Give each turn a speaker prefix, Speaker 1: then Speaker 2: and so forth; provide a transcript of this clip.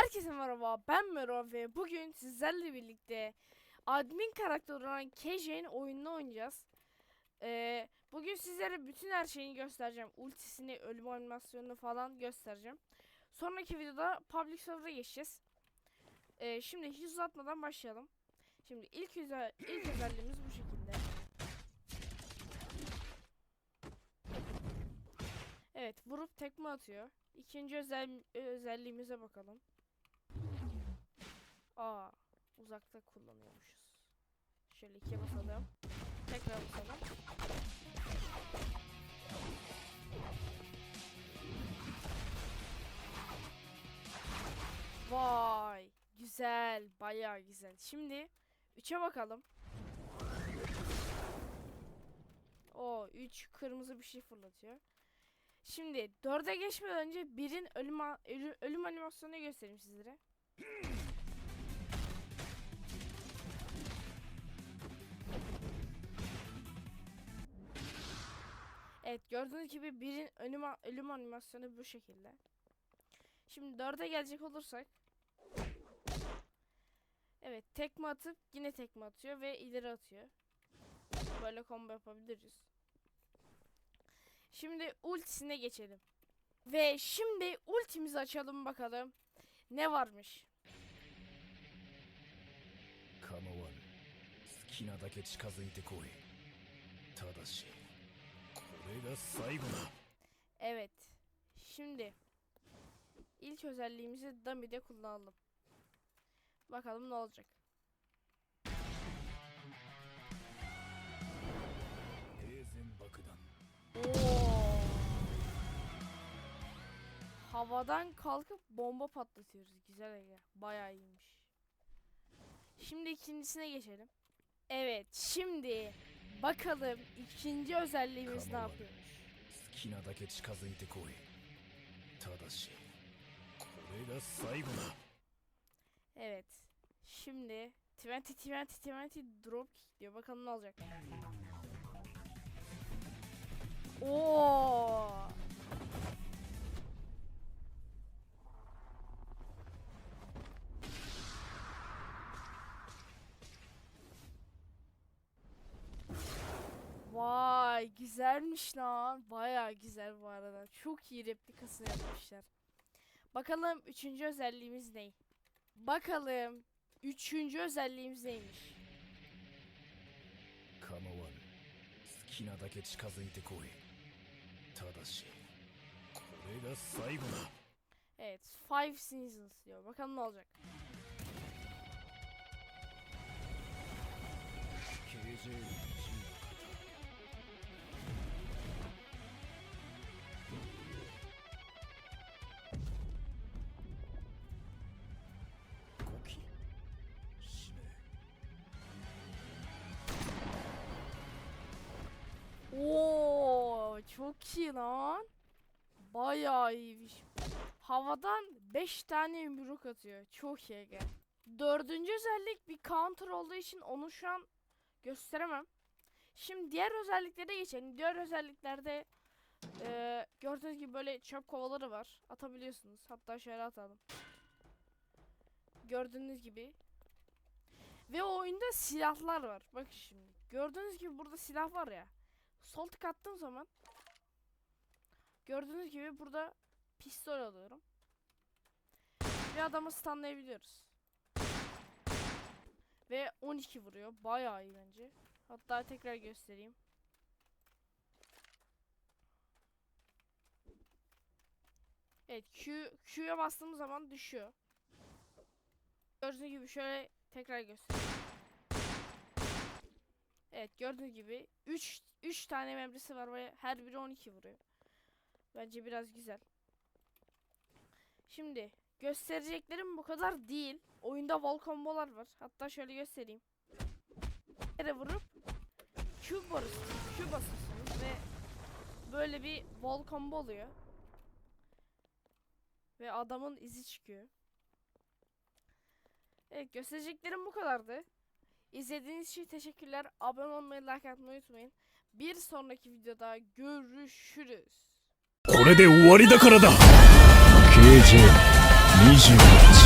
Speaker 1: Herkese merhaba ben Mero ve bugün sizlerle birlikte admin karakteri olan Kejin oyununu oynayacağız. Ee, bugün sizlere bütün her şeyini göstereceğim. Ultisini, ölüm animasyonunu falan göstereceğim. Sonraki videoda public server'a geçeceğiz. Ee, şimdi hiç uzatmadan başlayalım. Şimdi ilk, özel, ilk özelliğimiz bu şekilde. Evet vurup tekme atıyor. İkinci özel, özelliğimize bakalım. Aa, uzakta kullanıyormuşuz. Şöyle ikiye basalım. Tekrar basalım. Vay, güzel, bayağı güzel. Şimdi 3'e bakalım. O 3 kırmızı bir şey fırlatıyor. Şimdi 4'e geçmeden önce birin ölüm, ölüm animasyonunu göstereyim sizlere. Evet gördüğünüz gibi birin ölüm, ölüm animasyonu bu şekilde. Şimdi 4'e gelecek olursak. Evet tekme atıp yine tekme atıyor ve ileri atıyor. Böyle combo yapabiliriz. Şimdi ultisine geçelim. Ve şimdi ultimizi açalım bakalım. Ne varmış?
Speaker 2: 好きなだけ近づいてこいただしこれが最後だ
Speaker 1: Evet. Şimdi ilk özelliğimizi dummy'de kullanalım. Bakalım ne olacak.
Speaker 2: 平然爆弾
Speaker 1: Oo. Havadan kalkıp bomba patlatıyoruz. Güzel Ege. Bayağı iyiymiş. Şimdi ikincisine geçelim. Evet, şimdi bakalım ikinci özelliğimiz ne
Speaker 2: Tamam.
Speaker 1: yapıyormuş.
Speaker 2: 好きなだけ近づいてこいただしこれが最後だ
Speaker 1: Evet. Şimdi 20 20 20 drop kick diyor. Bakalım ne olacak. Oo! güzelmiş lan. Baya güzel bu arada. Çok iyi replikasını yapmışlar. Bakalım üçüncü özelliğimiz ne? Bakalım üçüncü özelliğimiz neymiş?
Speaker 2: 構わぬ好きなだけ近づいてこいただしこれが最後だ
Speaker 1: Evet, Five Seasons diyor. Bakalım ne olacak. Çok iyi lan. Bayağı iyiymiş. Havadan 5 tane yumruk atıyor. Çok iyi gel. Dördüncü özellik bir counter olduğu için onu şu an gösteremem. Şimdi diğer özelliklere geçelim. Diğer özelliklerde eee, gördüğünüz gibi böyle çöp kovaları var. Atabiliyorsunuz. Hatta şöyle atalım. Gördüğünüz gibi. Ve oyunda silahlar var. Bakın şimdi. Gördüğünüz gibi burada silah var ya. Sol tık attığım zaman gördüğünüz gibi burada pistol alıyorum. Ve adamı stunlayabiliyoruz. Ve 12 vuruyor. Bayağı iyi bence. Hatta tekrar göstereyim. Evet Q, Q'ya bastığım zaman düşüyor. Gördüğünüz gibi şöyle tekrar göstereyim. Evet gördüğünüz gibi 3 3 tane membrisi var ve her biri 12 vuruyor. Bence biraz güzel. Şimdi göstereceklerim bu kadar değil. Oyunda wall kombolar var. Hatta şöyle göstereyim. Yere vurup Q. Q basıyorsunuz ve böyle bir wall combo oluyor. Ve adamın izi çıkıyor. Evet göstereceklerim bu kadardı. İzlediğiniz için teşekkürler. Abone olmayı, like atmayı unutmayın. Bir sonraki videoda görüşürüz.
Speaker 2: これで終わりだからだ。KJ28